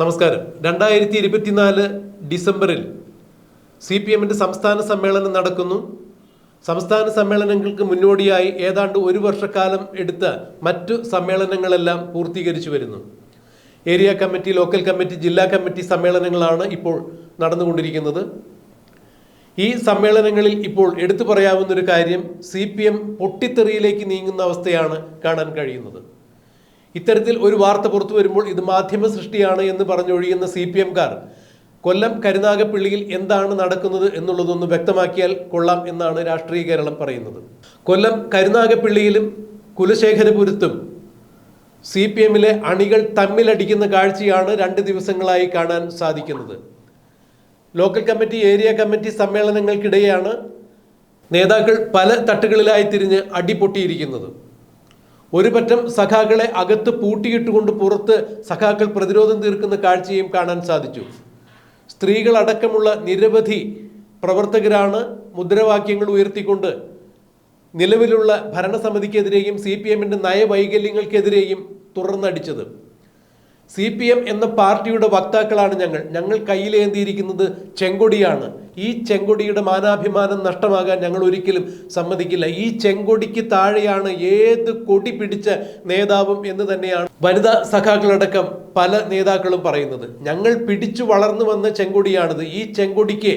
നമസ്കാരം. രണ്ടായിരത്തി ഇരുപത്തിനാല് ഡിസംബറിൽ സി പി എമ്മിന്റെ സംസ്ഥാന സമ്മേളനം നടക്കുന്നു. സംസ്ഥാന സമ്മേളനങ്ങൾക്ക് മുന്നോടിയായി ഏതാണ്ട് ഒരു വർഷക്കാലം എടുത്ത മറ്റു സമ്മേളനങ്ങളെല്ലാം പൂർത്തീകരിച്ചു വരുന്നു. ഏരിയ കമ്മിറ്റി ലോക്കൽ കമ്മിറ്റി ജില്ലാ കമ്മിറ്റി സമ്മേളനങ്ങളാണ് ഇപ്പോൾ നടന്നുകൊണ്ടിരിക്കുന്നത്. ഈ സമ്മേളനങ്ങളിൽ ഇപ്പോൾ എടുത്തു പറയാവുന്നൊരു കാര്യം സി പി എം പൊട്ടിത്തെറിയിലേക്ക് നീങ്ങുന്ന അവസ്ഥയാണ് കാണാൻ കഴിയുന്നത്. ഇത്തരത്തിൽ ഒരു വാർത്ത പുറത്തു വരുമ്പോൾ ഇത് മാധ്യമ സൃഷ്ടിയാണ് എന്ന് പറഞ്ഞൊഴിയുന്ന സി പി എംകാർ കൊല്ലം കരുനാഗപ്പള്ളിയിൽ എന്താണ് നടക്കുന്നത് എന്നുള്ളതൊന്ന് വ്യക്തമാക്കിയാൽ കൊള്ളാം എന്നാണ് രാഷ്ട്രീയ കേരളം പറയുന്നത്. കൊല്ലം കരുനാഗപ്പള്ളിയിലും കുലശേഖരപുരത്തും സി പി എമ്മിലെ അണികൾ തമ്മിലടിക്കുന്ന കാഴ്ചയാണ് രണ്ട് ദിവസങ്ങളായി കാണാൻ സാധിക്കുന്നത്. ലോക്കൽ കമ്മിറ്റി ഏരിയ കമ്മിറ്റി സമ്മേളനങ്ങൾക്കിടെയാണ് നേതാക്കൾ പല തട്ടുകളിലായി തിരിഞ്ഞ് അടിപൊട്ടിയിരിക്കുന്നത് ഒരു പറ്റം സഖാക്കളെ അകത്ത് പൂട്ടിയിട്ടുകൊണ്ട് പുറത്ത് സഖാക്കൾ പ്രതിരോധം തീർക്കുന്ന കാഴ്ചയും കാണാൻ സാധിച്ചു. സ്ത്രീകളടക്കമുള്ള നിരവധി പ്രവർത്തകരാണ് മുദ്രാവാക്യങ്ങൾ ഉയർത്തിക്കൊണ്ട് നിലവിലുള്ള ഭരണസമിതിക്കെതിരെയും സി പി എമ്മിന്റെ നയവൈകല്യങ്ങൾക്കെതിരെയും തുറന്നടിച്ചത്. സി പി എം എന്ന പാർട്ടിയുടെ വക്താക്കളാണ് ഞങ്ങൾ. ഞങ്ങൾ കയ്യിലേന്തിയിരിക്കുന്നത് ചെങ്കൊടിയാണ്. ഈ ചെങ്കൊടിയുടെ മാനാഭിമാനം നഷ്ടമാകാൻ ഞങ്ങൾ ഒരിക്കലും സമ്മതിക്കില്ല. ഈ ചെങ്കൊടിക്ക് താഴെയാണ് ഏത് കൊടി പിടിച്ച നേതാവും എന്ന് തന്നെയാണ് വനിതാ സഖാക്കളടക്കം പല നേതാക്കളും പറയുന്നത്. ഞങ്ങൾ പിടിച്ചു വളർന്നു വന്ന ചെങ്കൊടിയാണിത്. ഈ ചെങ്കൊടിക്ക്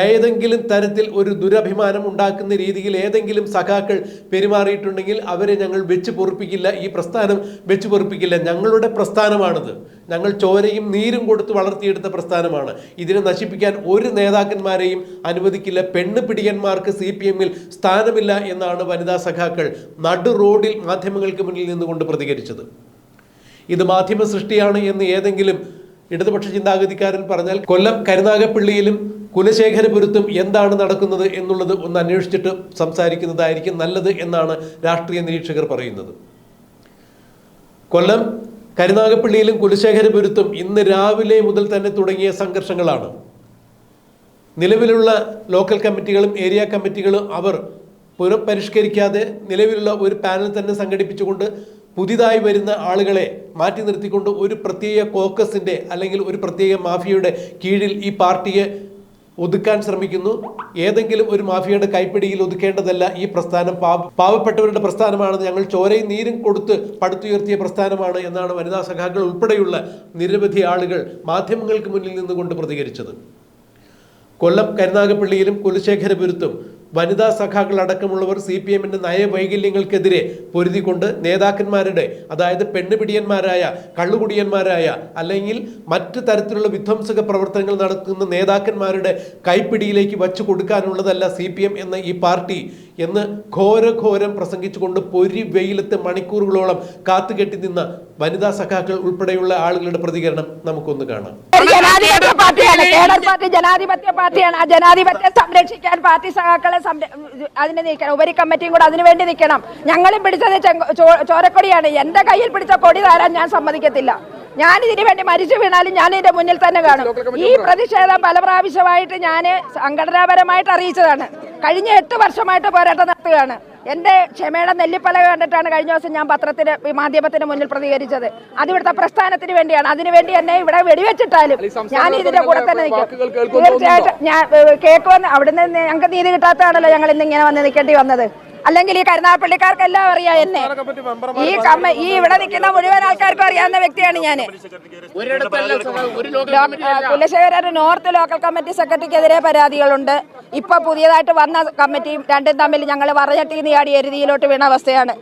ഏതെങ്കിലും തരത്തിൽ ഒരു ദുരഭിമാനം ഉണ്ടാക്കുന്ന രീതിയിൽ ഏതെങ്കിലും സഖാക്കൾ പെരുമാറിയിട്ടുണ്ടെങ്കിൽ അവരെ ഞങ്ങൾ വെച്ച് പൊറുപ്പിക്കില്ല. ഈ പ്രസ്ഥാനം വെച്ച് പൊറുപ്പിക്കില്ല. ഞങ്ങളുടെ പ്രസ്ഥാനമാണിത്. ഞങ്ങൾ ചോരയും നീരും കൊടുത്ത് വളർത്തിയെടുത്ത പ്രസ്ഥാനമാണ്. ഇതിനെ നശിപ്പിക്കാൻ ഒരു നേതാക്കന്മാരെയും അനുവദിക്കില്ല. പെണ്ണ് പിടിയന്മാർക്ക് സി പി എമ്മിൽ സ്ഥാനമില്ല എന്നാണ് വനിതാ സഖാക്കൾ നടു റോഡിൽ മാധ്യമങ്ങൾക്ക് മുന്നിൽ നിന്നുകൊണ്ട് പ്രതികരിച്ചത്. ഇത് മാധ്യമ സൃഷ്ടിയാണ് എന്ന് ഏതെങ്കിലും ഇടതുപക്ഷ ചിന്താഗതിക്കാരൻ പറഞ്ഞാൽ കൊല്ലം കരുനാഗപ്പള്ളിയിലും കുലശേഖരപുരത്തും എന്താണ് നടക്കുന്നത് എന്നുള്ളത് ഒന്ന് അന്വേഷിച്ചിട്ട് സംസാരിക്കുന്നതായിരിക്കും നല്ലത് എന്നാണ് രാഷ്ട്രീയ നിരീക്ഷകർ പറയുന്നത്. കൊല്ലം കരുനാഗപ്പള്ളിയിലും കുലശേഖരപുരത്തും ഇന്ന് രാവിലെ മുതൽ തന്നെ തുടങ്ങിയ സംഘർഷങ്ങളാണ്. നിലവിലുള്ള ലോക്കൽ കമ്മിറ്റികളും ഏരിയ കമ്മിറ്റികളും അവർ പുനഃപരിഷ്കരിക്കാതെ നിലവിലുള്ള ഒരു പാനൽ തന്നെ സംഘടിപ്പിച്ചുകൊണ്ട് പുതിയതായി വരുന്ന ആളുകളെ മാറ്റി നിർത്തിക്കൊണ്ട് ഒരു പ്രത്യേക കോക്കസിന്റെ അല്ലെങ്കിൽ ഒരു പ്രത്യേക മാഫിയയുടെ കീഴിൽ ഈ പാർട്ടിയെ ഒതുക്കാൻ ശ്രമിക്കുന്നു. ഏതെങ്കിലും ഒരു മാഫിയയുടെ കൈപ്പിടിയിൽ ഒതുക്കേണ്ടതല്ല ഈ പ്രസ്ഥാനം. പാവ പാവപ്പെട്ടവരുടെ പ്രസ്ഥാനമാണെന്ന് ഞങ്ങൾ ചോരയും നീരും കൊടുത്ത് പടുത്തുയർത്തിയ പ്രസ്ഥാനമാണ് എന്നാണ് വനിതാ സഖാക്കൾ ഉൾപ്പെടെയുള്ള നിരവധി ആളുകൾ മാധ്യമങ്ങൾക്ക് മുന്നിൽ നിന്നുകൊണ്ട് പ്രതികരിച്ചത്. കൊല്ലം കരുനാഗപ്പള്ളിയിലും കുലശേഖരപുരത്തും വനിതാ സഖാക്കൾ അടക്കമുള്ളവർ സി പി എമ്മിന്റെ നയവൈകല്യങ്ങൾക്കെതിരെ പൊരുതിക്കൊണ്ട് നേതാക്കന്മാരുടെ അതായത് പെണ്ണുപിടിയന്മാരായ കള്ളുകുടിയന്മാരായ അല്ലെങ്കിൽ മറ്റു തരത്തിലുള്ള വിധ്വംസക പ്രവർത്തനങ്ങൾ നടക്കുന്ന നേതാക്കന്മാരുടെ കൈപ്പിടിയിലേക്ക് വച്ചു കൊടുക്കാനുള്ളതല്ല സി പി എം എന്ന ഈ പാർട്ടി എന്ന് ഘോരഘോരം പ്രസംഗിച്ചുകൊണ്ട് പൊരി വെയിലത്ത് മണിക്കൂറുകളോളം കാത്തുകെട്ടി നിന്ന വനിതാ സഖാക്കൾ ഉൾപ്പെടെയുള്ള ആളുകളുടെ പ്രതികരണം നമുക്കൊന്ന് കാണാം. ജനാധിപത്യ പാർട്ടിയാണ്. പാർട്ടി ജനാധിപത്യ ആ ജനാധിപത്യം സംരക്ഷിക്കാൻ പാർട്ടി സഖാക്കളെ അതിന് നിൽക്കണം ഉപരി കമ്മിറ്റിയും കൂടെ അതിനു വേണ്ടി നിൽക്കണം ഞങ്ങളും പിടിച്ചത് ചോരക്കൊടിയാണ്. എന്റെ കയ്യിൽ പിടിച്ച കൊടി തരാൻ ഞാൻ സമ്മതിക്കത്തില്ല. ഞാൻ ഇതിനു വേണ്ടി മരിച്ചു വീണാലും ഞാൻ ഇതിന്റെ മുന്നിൽ തന്നെ കാണും. ഈ പ്രതിഷേധം പല പ്രാവശ്യമായിട്ട് ഞാൻ സംഘടനാപരമായിട്ട് അറിയിച്ചതാണ്. കഴിഞ്ഞ എട്ട് വർഷമായിട്ട് പോരാട്ടം നടത്തുകയാണ്. എന്റെ ക്ഷമയുടെ നെല്ലിപ്പല കണ്ടിട്ടാണ് കഴിഞ്ഞ ദിവസം ഞാൻ പത്രത്തിന് മാധ്യമത്തിന് മുന്നിൽ പ്രതികരിച്ചത്. അത് ഇവിടുത്തെ പ്രസ്ഥാനത്തിന് വേണ്ടിയാണ്. അതിനുവേണ്ടി എന്നെ ഇവിടെ വെടിവെച്ചിട്ടാലും ഞാൻ ഇതിന്റെ കൂടെ തന്നെ നിൽക്കും. തീർച്ചയായിട്ടും ഞാൻ കേൾക്കുമെന്ന് അവിടുന്ന് ഞങ്ങൾക്ക് നീതി കിട്ടാത്തതാണല്ലോ ഞങ്ങൾ ഇന്ന് ഇങ്ങനെ വന്ന് നിൽക്കേണ്ടി വന്നത്. അല്ലെങ്കിൽ ഈ കരുനാഗപ്പള്ളിക്കാർക്ക് എല്ലാം അറിയാം എന്നെ. ഈ കമ്മ ഈ ഇവിടെ നിൽക്കുന്ന മുഴുവൻ ആൾക്കാർക്കും അറിയാവുന്ന വ്യക്തിയാണ് ഞാൻ കുലശേഖര നോർത്ത് ലോക്കൽ കമ്മിറ്റി സെക്രട്ടറിക്കെതിരെ പരാതികളുണ്ട്. ഇപ്പൊ പുതിയതായിട്ട് വന്ന കമ്മിറ്റിയും രണ്ടും തമ്മിൽ ഞങ്ങൾ വറഞ്ഞട്ടി നീയാടി എരുതിയിലോട്ട് വീണ അവസ്ഥയാണ്.